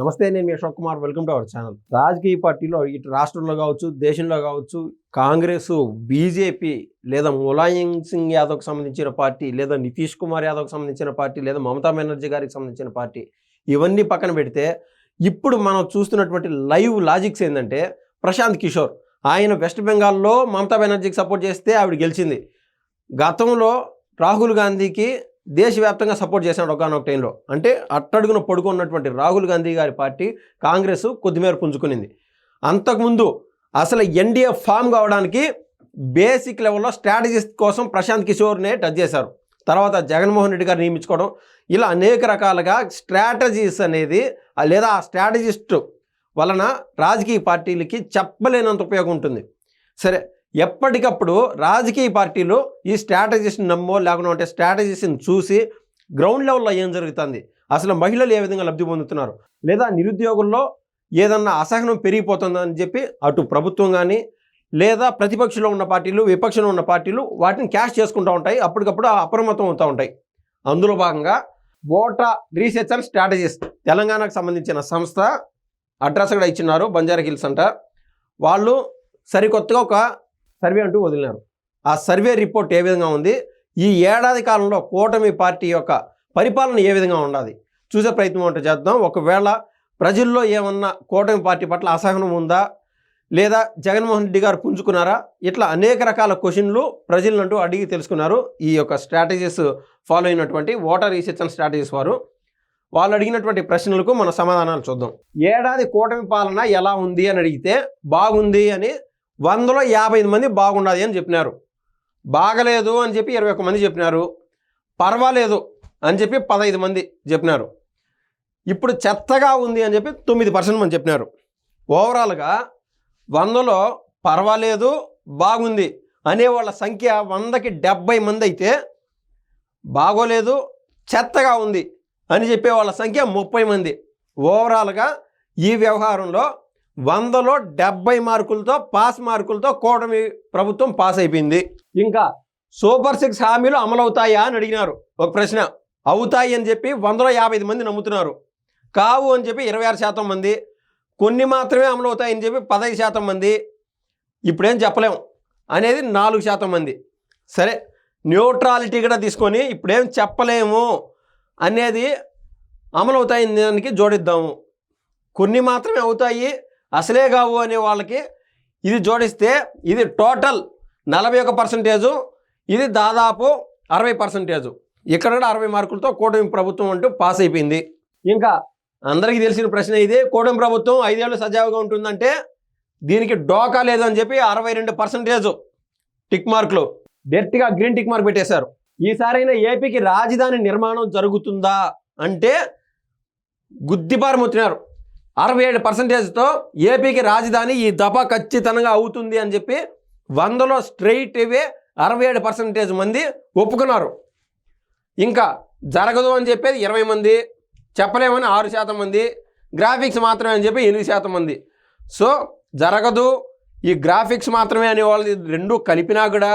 నమస్తే నేను మీ Ashok Kumar. Welcome to our channel. రాజకీయ పార్టీలో ఇటు రాష్ట్రంలో కావచ్చు దేశంలో కావచ్చు కాంగ్రెస్ బీజేపీ లేదా ములాయం సింగ్ యాదవ్కి సంబంధించిన పార్టీ లేదా నితీష్ కుమార్ యాదవ్కి సంబంధించిన పార్టీ లేదా మమతా బెనర్జీ గారికి సంబంధించిన పార్టీ ఇవన్నీ పక్కన పెడితే ఇప్పుడు మనం చూస్తున్నటువంటి లైవ్ లాజిక్స్ ఏంటంటే ప్రశాంత్ కిషోర్. ఆయన వెస్ట్ బెంగాల్లో మమతా బెనర్జీకి సపోర్ట్ చేస్తే ఆవిడ గెలిచింది. గతంలో రాహుల్ గాంధీకి దేశవ్యాప్తంగా సపోర్ట్ చేశాడు ఒకనొక టైంలో. అంటే అట్టడుగున పడుకున్నటువంటి రాహుల్ గాంధీ గారి పార్టీ కాంగ్రెస్ కొద్దిమేర పుంజుకునింది. అంతకుముందు అసలు ఎన్డీఏ ఫామ్ కావడానికి బేసిక్ లెవెల్లో స్ట్రాటజీస్ కోసం ప్రశాంత్ కిషోర్నే టచ్ చేశారు. తర్వాత జగన్మోహన్ రెడ్డి గారు నియమించుకోవడం. ఇలా అనేక రకాలుగా స్ట్రాటజీస్ అనేది లేదా ఆ స్ట్రాటజిస్ట్ వలన రాజకీయ పార్టీలకి చెప్పలేనంత ఉపయోగం ఉంటుంది. సరే ఎప్పటికప్పుడు రాజకీయ పార్టీలు ఈ స్ట్రాటజీస్ని నమ్మో లేకుండా అంటే స్ట్రాటజీస్ని చూసి గ్రౌండ్ లెవెల్లో ఏం జరుగుతుంది? అసలు మహిళలు ఏ విధంగా లబ్ధి పొందుతున్నారు? లేదా నిరుద్యోగుల్లో ఏదన్నా అసహనం పెరిగిపోతుందని చెప్పి అటు ప్రభుత్వం కానీ లేదా ప్రతిపక్షంలో ఉన్న పార్టీలు విపక్షంలో ఉన్న పార్టీలు వాటిని క్యాష్ చేసుకుంటూ ఉంటాయి. అప్పటికప్పుడు అప్రమత్తం అవుతూ ఉంటాయి. అందులో భాగంగా ఓటా రీసెర్చ్ అండ్ స్ట్రాటజీస్ తెలంగాణకు సంబంధించిన సంస్థ అడ్రస్ కూడా ఇచ్చినారు బంజారా హిల్స్ అంట. వాళ్ళు సరికొత్తగా ఒక సర్వే అంటూ వదిలినారు. ఆ సర్వే రిపోర్ట్ ఏ విధంగా ఉంది? ఈ ఏడాది కాలంలో కూటమి పార్టీ యొక్క పరిపాలన ఏ విధంగా ఉండాలి? చూసే ప్రయత్నం అంటే చేద్దాం. ఒకవేళ ప్రజల్లో ఏమన్నా కూటమి పార్టీ పట్ల అసహనం ఉందా? లేదా జగన్మోహన్ రెడ్డి గారు పుంజుకున్నారా? ఇట్లా అనేక రకాల క్వశ్చన్లు ప్రజలంటూ అడిగి తెలుసుకున్నారు. ఈ యొక్క స్ట్రాటజీస్ ఫాలో అయినటువంటి ఓటర్ రీసెర్చ్ అండ్ స్ట్రాటజీస్ వారు. వాళ్ళు అడిగినటువంటి ప్రశ్నలకు మన సమాధానాలు చూద్దాం. ఏడాది కూటమి పాలన ఎలా ఉంది అని అడిగితే బాగుంది అని వందలో యాభై ఐదు మంది బాగున్నది అని చెప్పినారు. బాగలేదు అని చెప్పి ఇరవై ఒక్క మంది చెప్పినారు. పర్వాలేదు అని చెప్పి పదహైదు మంది చెప్పినారు. ఇప్పుడు చెత్తగా ఉంది అని చెప్పి తొమ్మిది పర్సెంట్ మంది చెప్పినారు. ఓవరాల్గా వందలో పర్వాలేదు బాగుంది అనే వాళ్ళ సంఖ్య వందకి డెబ్బై మంది అయితే బాగోలేదు చెత్తగా ఉంది అని చెప్పే వాళ్ళ సంఖ్య ముప్పై మంది. ఓవరాల్గా ఈ వ్యవహారంలో వందలో డెబ్బై మార్కులతో పాస్ మార్కులతో కూటమి ప్రభుత్వం పాస్ అయిపోయింది. ఇంకా సూపర్ సిక్స్ హామీలు అమలవుతాయా అని అడిగినారు. ఒక ప్రశ్న అవుతాయి అని చెప్పి వందలో యాభై ఐదు మంది నమ్ముతున్నారు. కావు అని చెప్పి ఇరవై ఆరు శాతం మంది కొన్ని మాత్రమే అమలవుతాయని చెప్పి పదహైదు శాతం మంది ఇప్పుడేం చెప్పలేము అనేది నాలుగు శాతం మంది. సరే న్యూట్రాలిటీ కూడా తీసుకొని ఇప్పుడేం చెప్పలేము అనేది అమలవుతాయి దానికి జోడిద్దాము. కొన్ని మాత్రమే అవుతాయి అసలే కావు అనే వాళ్ళకి ఇది జోడిస్తే ఇది టోటల్ నలభై ఒక పర్సంటేజు ఇది దాదాపు అరవై పర్సంటేజు. ఇక్కడ కూడా అరవై మార్కులతో కూటమి ప్రభుత్వం అంటూ పాస్ అయిపోయింది. ఇంకా అందరికీ తెలిసిన ప్రశ్న ఇది కూటమి ప్రభుత్వం ఐదేళ్ళు సజావుగా ఉంటుందంటే దీనికి డోకా లేదు అని చెప్పి అరవై రెండు పర్సెంటేజ్ టిక్ మార్కులు. డెట్గా గ్రీన్ టిక్ మార్క్ పెట్టేశారు. ఈసారైనా ఏపీకి రాజధాని నిర్మాణం జరుగుతుందా అంటే గుద్దిపారముత్తినారు. అరవై ఏడు పర్సెంటేజ్తో ఏపీకి రాజధాని ఈ దఫా ఖచ్చితంగా అవుతుంది అని చెప్పి వందలో స్ట్రైట్ అవే అరవై ఏడు పర్సెంటేజ్ మంది ఒప్పుకున్నారు. ఇంకా జరగదు అని చెప్పేది ఇరవై మంది చెప్పలేమని ఆరు శాతం మంది గ్రాఫిక్స్ మాత్రమే అని చెప్పి ఎనిమిది శాతం మంది. సో జరగదు ఈ గ్రాఫిక్స్ మాత్రమే అనే వాళ్ళు రెండు కలిపినా కూడా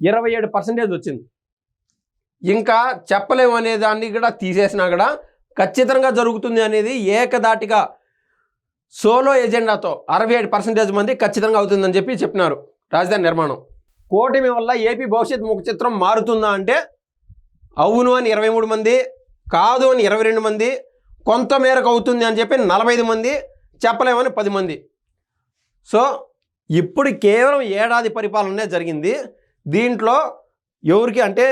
ఇరవై ఏడు పర్సెంటేజ్ వచ్చింది. ఇంకా చెప్పలేము అనే దాన్ని కూడా తీసేసినా కూడా ఖచ్చితంగా జరుగుతుంది అనేది ఏకదాటిగా సోలో ఎజెండాతో అరవై ఏడు పర్సెంటేజ్ మంది ఖచ్చితంగా అవుతుందని చెప్పి చెప్పినారు రాజధాని నిర్మాణం. కూటమి వల్ల ఏపీ భవిష్యత్ ముఖ చిత్రం మారుతుందా అంటే అవును అని ఇరవై మూడు మంది కాదు అని ఇరవై రెండు మంది కొంత మేరకు అవుతుంది అని చెప్పి నలభై ఐదు మంది చెప్పలేమని పది మంది. సో ఇప్పుడు కేవలం ఏడాది పరిపాలనే జరిగింది. దీంట్లో ఎవరికి అంటే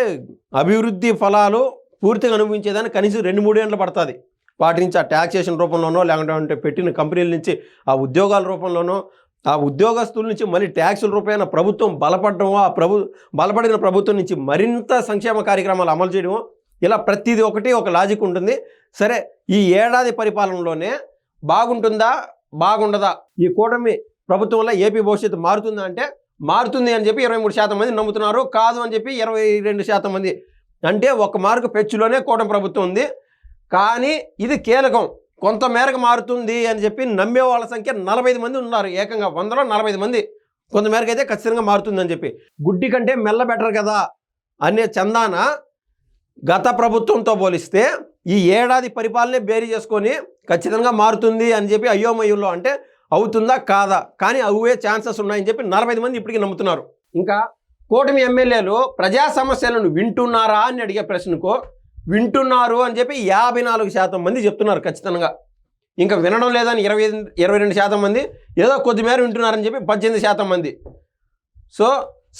అభివృద్ధి ఫలాలు పూర్తిగా అనుభవించేదాన్ని కనీసం రెండు మూడు గంటలు పడుతుంది. వాటి నుంచి ఆ ట్యాక్సేషన్ రూపంలోనో లేకుంటే పెట్టిన కంపెనీల నుంచి ఆ ఉద్యోగాల రూపంలోనో ఆ ఉద్యోగస్తుల నుంచి మళ్ళీ ట్యాక్సుల రూపాయన ప్రభుత్వం బలపడడమో ఆ ప్రభు బలపడిన ప్రభుత్వం నుంచి మరింత సంక్షేమ కార్యక్రమాలు అమలు చేయడమో ఇలా ప్రతిదీ ఒకటి ఒక లాజిక్ ఉంటుంది. సరే ఈ ఏడాది పరిపాలనలోనే బాగుంటుందా? బాగుండదా? ఈ కూటమి ప్రభుత్వం వల్ల ఏపీ భవిష్యత్తు మారుతుందా అంటే మారుతుంది అని చెప్పి ఇరవై మూడు శాతం మంది నమ్ముతున్నారు. కాదు అని చెప్పి ఇరవై రెండు శాతం మంది. అంటే ఒక మార్కు పెచ్చులోనే కూటమి ప్రభుత్వం ఉంది. కానీ ఇది కీలకం. కొంతమేరకు మారుతుంది అని చెప్పి నమ్మే వాళ్ళ సంఖ్య నలభై మంది ఉన్నారు. ఏకంగా వందలో నలభై మంది. కొంత మేరకు అయితే ఖచ్చితంగా మారుతుందని చెప్పి. గుడ్డి కంటే మెల్ల బెటర్ కదా అనే చందాన గత ప్రభుత్వంతో పోలిస్తే ఈ ఏడాది పరిపాలనే బేరీ చేసుకొని ఖచ్చితంగా మారుతుంది అని చెప్పి అయోమయుల్లో అంటే అవుతుందా కాదా? కానీ అవే ఛాన్సెస్ ఉన్నాయని చెప్పి నలభై మంది ఇప్పటికీ నమ్ముతున్నారు. ఇంకా కూటమి ఎమ్మెల్యేలు ప్రజా సమస్యలను వింటున్నారా అని అడిగే ప్రశ్నకు వింటున్నారు అని చెప్పి యాభై నాలుగు శాతం మంది చెప్తున్నారు ఖచ్చితంగా. ఇంకా వినడం లేదని ఇరవై ఇరవై రెండు శాతం మంది ఏదో కొద్దిమేర వింటున్నారని చెప్పి పద్దెనిమిది శాతం మంది. సో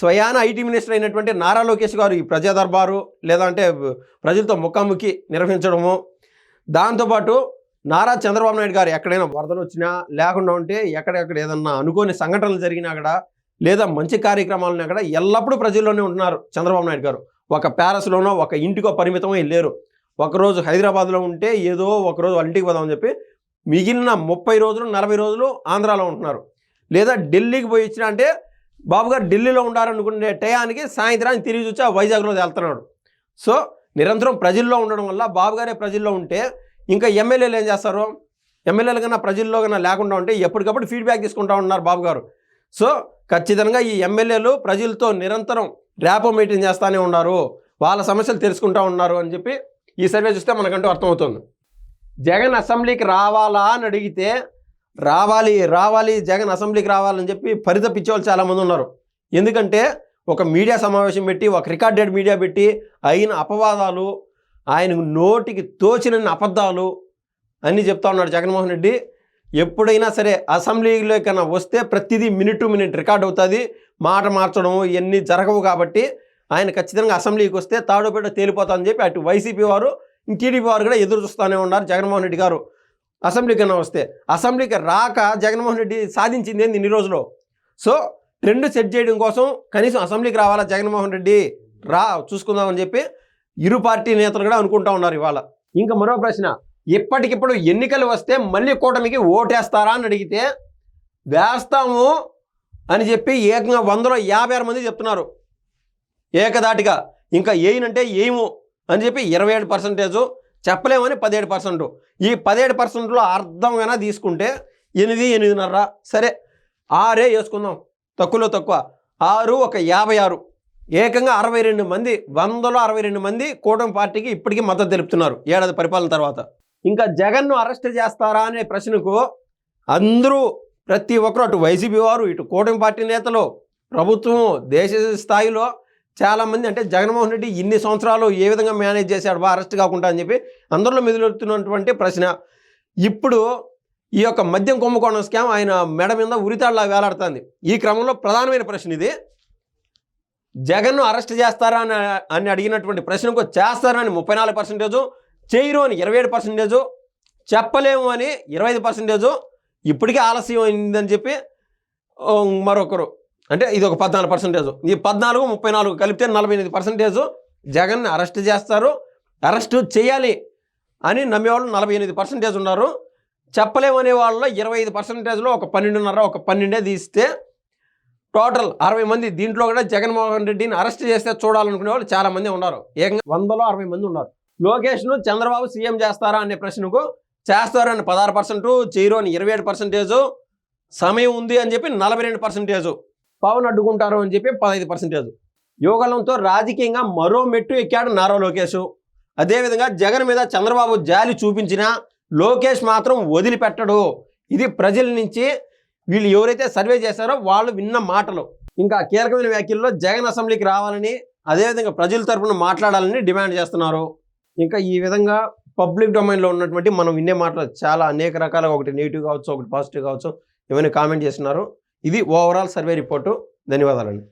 స్వయాన ఐటీ మినిస్టర్ అయినటువంటి నారా లోకేష్ గారు ఈ ప్రజా దర్బారు లేదంటే ప్రజలతో ముఖాముఖి నిర్వహించడము. దాంతోపాటు నారా చంద్రబాబు నాయుడు గారు ఎక్కడైనా వరదలు వచ్చినా లేకుండా ఉంటే ఎక్కడెక్కడ ఏదన్నా అనుకోని సంఘటనలు జరిగినా అక్కడ లేదా మంచి కార్యక్రమాలను అక్కడ ఎల్లప్పుడూ ప్రజల్లోనే ఉంటున్నారు చంద్రబాబు నాయుడు గారు. ఒక ప్యారస్లోనో ఒక ఇంటికో పరిమితమై లేరు. ఒకరోజు హైదరాబాద్లో ఉంటే ఏదో ఒకరోజు వాళ్ళ ఇంటికి పోదామని చెప్పి మిగిలిన ముప్పై రోజులు నలభై రోజులు ఆంధ్రాలో ఉంటున్నారు. లేదా ఢిల్లీకి పోయి ఇచ్చిన అంటే బాబు గారు ఢిల్లీలో ఉండాలనుకునే టయానికి సాయంత్రానికి తిరిగి చూసి ఆ వైజాగ్లో వెళ్తున్నాడు సో నిరంతరం ప్రజల్లో ఉండడం వల్ల బాబుగారే ప్రజల్లో ఉంటే ఇంకా ఎమ్మెల్యేలు ఏం చేస్తారు? ఎమ్మెల్యేలు కన్నా ప్రజల్లో కన్నా లేకుండా ఉంటే ఎప్పటికప్పుడు ఫీడ్బ్యాక్ తీసుకుంటా ఉన్నారు బాబు గారు. సో ఖచ్చితంగా ఈ ఎమ్మెల్యేలు ప్రజలతో నిరంతరం ర్యాపో మీటింగ్ చేస్తూనే ఉన్నారు వాళ్ళ సమస్యలు తెలుసుకుంటా ఉన్నారు అని చెప్పి ఈ సర్వే చూస్తే మనకంటూ అర్థమవుతుంది. జగన్ అసెంబ్లీకి రావాలా అని అడిగితే రావాలి రావాలి జగన్ అసెంబ్లీకి రావాలని చెప్పి పరితపించే వాళ్ళు చాలామంది ఉన్నారు. ఎందుకంటే ఒక మీడియా సమావేశం పెట్టి ఒక రికార్డెడ్ మీడియా పెట్టి అయిన అపవాదాలు ఆయన నోటికి తోచినన్ని అబద్ధాలు అన్నీ చెప్తా ఉన్నాడు జగన్మోహన్ రెడ్డి. ఎప్పుడైనా సరే అసెంబ్లీలో కన్నా వస్తే ప్రతిదీ మినిట్ టు మినిట్ రికార్డ్ అవుతుంది. మాట మార్చడం ఇవన్నీ జరగవు కాబట్టి ఆయన ఖచ్చితంగా అసెంబ్లీకి వస్తే తాడోపేట తేలిపోతామని చెప్పి అటు వైసీపీ వారు టీడీపీ వారు కూడా ఎదురు చూస్తూనే ఉన్నారు జగన్మోహన్ రెడ్డి గారు. అసెంబ్లీ కన్నా వస్తే అసెంబ్లీకి రాక జగన్మోహన్ రెడ్డి సాధించింది ఏంది ఇన్ని రోజులు సో ట్రెండ్ సెట్ చేయడం కోసం కనీసం అసెంబ్లీకి రావాలా జగన్మోహన్ రెడ్డి? రా చూసుకుందామని చెప్పి ఇరు పార్టీ నేతలు కూడా అనుకుంటా ఉన్నారు ఇవాళ. ఇంకా మరో ప్రశ్న. ఇప్పటికిప్పుడు ఎన్నికలు వస్తే మళ్ళీ కూటమికి ఓటేస్తారా అని అడిగితే వేస్తాము అని చెప్పి ఏకంగా వందలో యాభై ఆరు మంది చెప్తున్నారు. ఏకదాటిగా ఇంకా ఏయినంటే ఏము అని చెప్పి ఇరవై ఏడు పర్సంటేజు చెప్పలేమని పదిహేడు పర్సెంట్. ఈ పదిహేడు పర్సెంట్లో అర్థంగానే తీసుకుంటే ఎనిమిది ఎనిమిదిన్నర సరే ఆరే వేసుకుందాం తక్కువలో తక్కువ. ఆరు ఒక యాభై ఆరు. ఏకంగా అరవై రెండు మంది వందలో అరవై రెండు మంది కూటమి పార్టీకి ఇప్పటికీ మద్దతు తెలుపుతున్నారు ఏడాది పరిపాలన తర్వాత. ఇంకా జగన్ను అరెస్ట్ చేస్తారా అనే ప్రశ్నకు అందరూ ప్రతి ఒక్కరు అటు వైసీపీ వారు ఇటు కూటమి పార్టీ నేతలు ప్రభుత్వం దేశ స్థాయిలో చాలామంది అంటే జగన్మోహన్ రెడ్డి ఇన్ని సంవత్సరాలు ఏ విధంగా మేనేజ్ చేశాడు బా అరెస్ట్ కాకుండా అని చెప్పి అందరిలో మెదులుతున్నటువంటి ప్రశ్న. ఇప్పుడు ఈ యొక్క మద్యం కుంభకోణం స్కామ్ ఆయన మెడ మీద ఉరితాళ్ళ వేలాడుతుంది. ఈ క్రమంలో ప్రధానమైన ప్రశ్న ఇది. జగన్ను అరెస్ట్ చేస్తారా అని అని అడిగినటువంటి ప్రశ్నకు చేస్తారని ముప్పై నాలుగు పర్సెంటేజు చేయరు అని ఇరవై ఏడు పర్సెంటేజు చెప్పలేము అని ఇరవై ఐదు పర్సెంటేజు ఇప్పటికే ఆలస్యం అయిందని చెప్పి మరొకరు. అంటే ఇది ఒక పద్నాలుగు పర్సెంటేజ్ ఈ పద్నాలుగు ముప్పై నాలుగు కలిపితే నలభై ఎనిమిది పర్సెంటేజ్ జగన్ని అరెస్ట్ చేస్తారు. అరెస్ట్ చేయాలి అని నమ్మేవాళ్ళు నలభై ఎనిమిది పర్సెంటేజ్ ఉన్నారు. చెప్పలేమనే వాళ్ళలో ఇరవై ఐదు పర్సెంటేజ్లో ఒక పన్నెండున్నర ఒక పన్నెండే తీస్తే టోటల్ అరవై మంది దీంట్లో కూడా జగన్మోహన్ రెడ్డిని అరెస్ట్ చేస్తే చూడాలనుకునే వాళ్ళు చాలామంది ఉన్నారు. ఏకంగా వందలో అరవై మంది ఉన్నారు. లోకేష్ను చంద్రబాబు సీఎం చేస్తారా అనే ప్రశ్నకు చేస్తారని పదహారు పర్సెంట్ చేయరు అని ఇరవై ఏడు పర్సెంటేజు సమయం ఉంది అని చెప్పి నలభై రెండు పర్సెంటేజు పవన్ అడ్డుకుంటారు అని చెప్పి పదహైదు పర్సెంటేజ్. యువగలంతో రాజకీయంగా మరో మెట్టు ఎక్కాడు నారా లోకేష్. అదేవిధంగా జగన్ మీద చంద్రబాబు జాలి చూపించినా లోకేష్ మాత్రం వదిలిపెట్టడు. ఇది ప్రజల నుంచి వీళ్ళు ఎవరైతే సర్వే చేశారో వాళ్ళు విన్న మాటలు. ఇంకా కీలకమైన వ్యాఖ్యల్లో జగన్ అసెంబ్లీకి రావాలని అదేవిధంగా ప్రజల తరఫున మాట్లాడాలని డిమాండ్ చేస్తున్నారు. ఇంకా ఈ విధంగా పబ్లిక్ డొమైన్లో ఉన్నటువంటి మనం వినే మాటలు చాలా అనేక రకాలుగా ఒకటి నెగిటివ్ కావచ్చు ఒకటి పాజిటివ్ కావచ్చు ఏమైనా కామెంట్ చేస్తున్నారు. ఇది ఓవరాల్ సర్వే రిపోర్టు. ధన్యవాదాలండి.